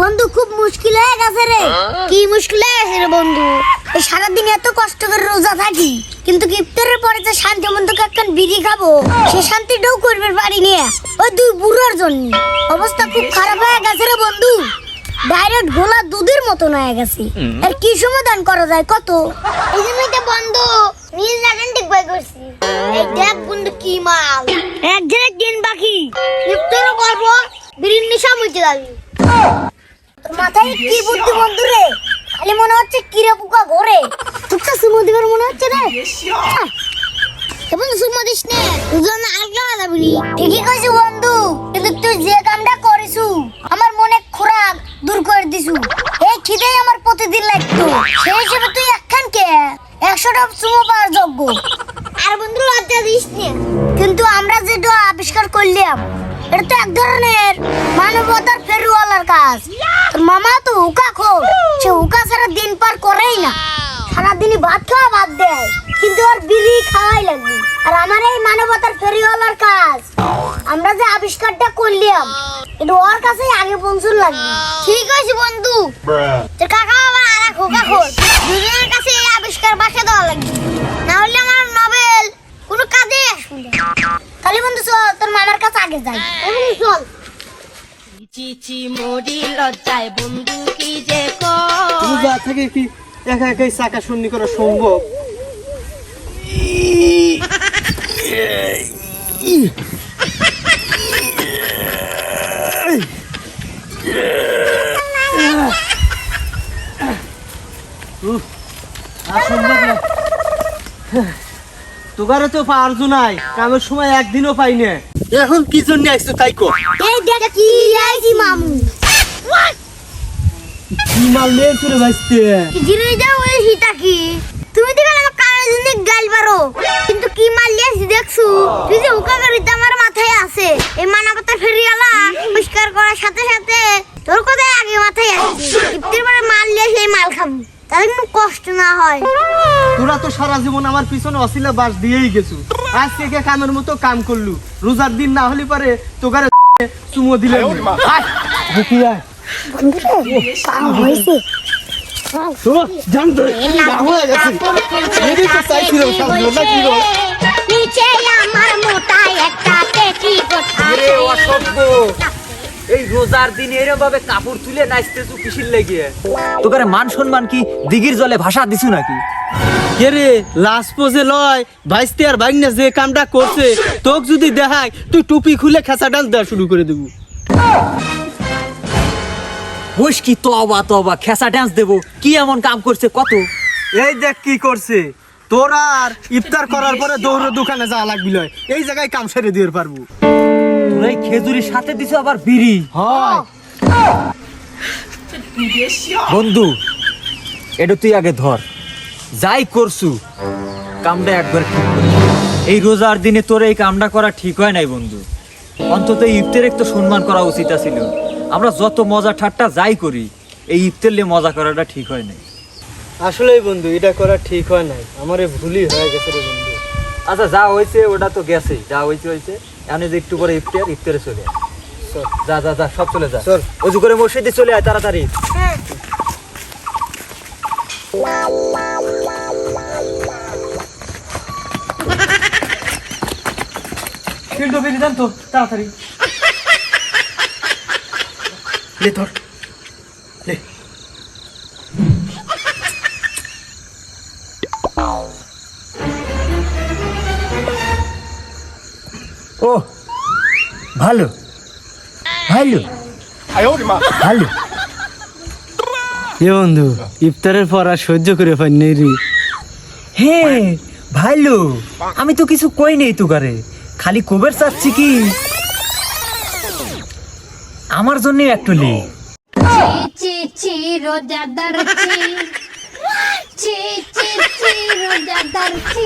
বন্ধু খুব মুশকিল হয়ে গেছে রে। কি মুশকিল হয়ে গেছে রে বন্ধু? এই সারাদিন এত কষ্ট করে রোজা থাকি কিন্তু ইফতারের পরে যে শান্তি মন্দকে একখান বিড়ি খাব সে শান্তিটাও করবে পারি নিয়ে ওই দুই বুড়োর জন্য। অবস্থা খুব খারাপ হয়ে গেছে রে বন্ধু। ডাইরেক্ট গোলা দুধের মতন হয়ে গেছে। আর কি সমাধান করা যায় কত? এই জন্যই তো বন্ধু নীল লাগান ঠিক বই করছি। এই দেখ বন্ধু কি মাল। এক জেনে দিন বাকি। ইফতারও করব বিড়ির নিশা মুইতে যাবি। মাথায় কি বুদ্ধি বন্ধু রে? খালি মনে হচ্ছে কিরে পোকা ঘরে। টুকটা সুমো দিবার মনে হচ্ছে রে। এবং সুমো দিস নে। দুজন আলগা যাবি ঠিকই কইছি বন্ধু কিন্তু তুই যে কামটা করিসু আমার মনে খোরাক দূর করে দিছু। এই খিদেই আমার প্রতিদিন লাগতো। সেই হিসেবে তুই একখান কে? একশোটা সুমো পাওয়ার যোগ্য। আর বন্ধু লজ্জা দিস কিন্তু আমরা যেটা আবিষ্কার করলাম এটা তো এক ধরনের মানবতার ফেরুওয়ালার কাজ। তোর মামা তো হুকা খো সে হুকা ছাড়া দিন পার করেই না। সারাদিনই ভাত খাওয়া বাদ দেয়। কিন্তু ওর বিড়ি খাওয়াই লাগবে। আর আমার এই মানবতার ফেরিওয়ালার কাজ। আমরা যে আবিষ্কারটা করলাম এটা ওর কাছেই আগে পৌঁছুন লাগবে। ঠিক আছে বন্ধু। তোর কাকা বাবা আর হুকা খোর আগে যাই। চল। চিচি মরি লজ্জায় বন্ধু কি যে কর রোজা থেকে কি একা একাই চাকা শুন্নি করা সম্ভব? তোগারে তো পারছ নাই কামের সময় একদিনও পাই না এখন কি জন্য আসছো তাই কো? এই দেখ কি আইছি মামু। কি মাল নিয়ে চলে ভাসতে জিরে যাও ওই হিতা কি? তুমি দেখো আমার কানের জন্য গাল পারো কিন্তু কি মাল মারলিয়াছি দেখছু? তুই যে হুকা করিতে আমার মাথায় আছে। এই মানাবতা ফেরিয়ালা পরিষ্কার করার সাথে সাথে তোর কথাই আগে মাথায় আসছে ইফতির পরে মাল মারলিয়া সেই মাল খাব তাহলে কোনো কষ্ট না হয়। তোরা তো সারা জীবন আমার পিছনে অশিলা বাস দিয়েই গেছু। আজ থেকে কামের মতো কাম করলু। রোজার দিন না হলে পারে তোকারে চুমো দিলে। দেখি আয়। কি এই রোজার দিন এরকম ভাবে কাপড় তুলে নাচতেছু কিসির লেগে? তোকারে মান সম্মান কি? দিঘির জলে ভাষা দিছু নাকি? কে রে লাস্ট পোজে লয় ভাইস্তে আর ভাগনা যে কামটা করছে তোক যদি দেখায় তুই টুপি খুলে খেসা ডান্স দেওয়া শুরু করে দেবো। হোস কি তবা তবা খেসা ড্যান্স দেবো কি এমন কাম করছে কত? এই দেখ কি করছে তোর আর ইফতার করার পরে দৌড় দোকানে যাওয়া লাগবি লয় এই জায়গায় কাম সেরে দিয়ে পারব। তোরা এই খেজুরির সাথে দিছ আবার বিড়ি। হয়। বন্ধু এটা তুই আগে ধর। যাই করছু কামটা একবার ঠিক কর। এই রোজার দিনে তোর এই কামটা করা ঠিক হয় নাই বন্ধু। অন্তত এই ইফতের একটু সম্মান করা উচিত ছিল আমরা যত মজা ঠাট্টা যাই করি এই ইফতের লিয়ে মজা করাটা ঠিক হয় নাই। আসলেই বন্ধু এটা করা ঠিক হয় নাই। আমার এই ভুলই হয়ে গেছে রে বন্ধু। আচ্ছা যা হয়েছে ওটা তো গেছেই যা হয়েছে হয়েছে আমি যে একটু করে ইফতার ইফতারে চলে। যা যা যা সব চলে যা। চল। অজু করে মসজিদে চলে আয় তাড়াতাড়ি। ফিল্ড বেরিয়ে যান তো তাড়াতাড়ি। লে ধর। লে। ও ভালো। ভালো। ভালো। এ বন্ধু ইফতারের পর আর সহ্য করে পাই নেই রে। হ্যাঁ ভালো। আমি তো কিছু কই নেই তোকারে খালি কবের চাচ্ছি কি? আমার জন্য একটু লি। চি চি রোজাদার চি চি চি চি রোজাদার চি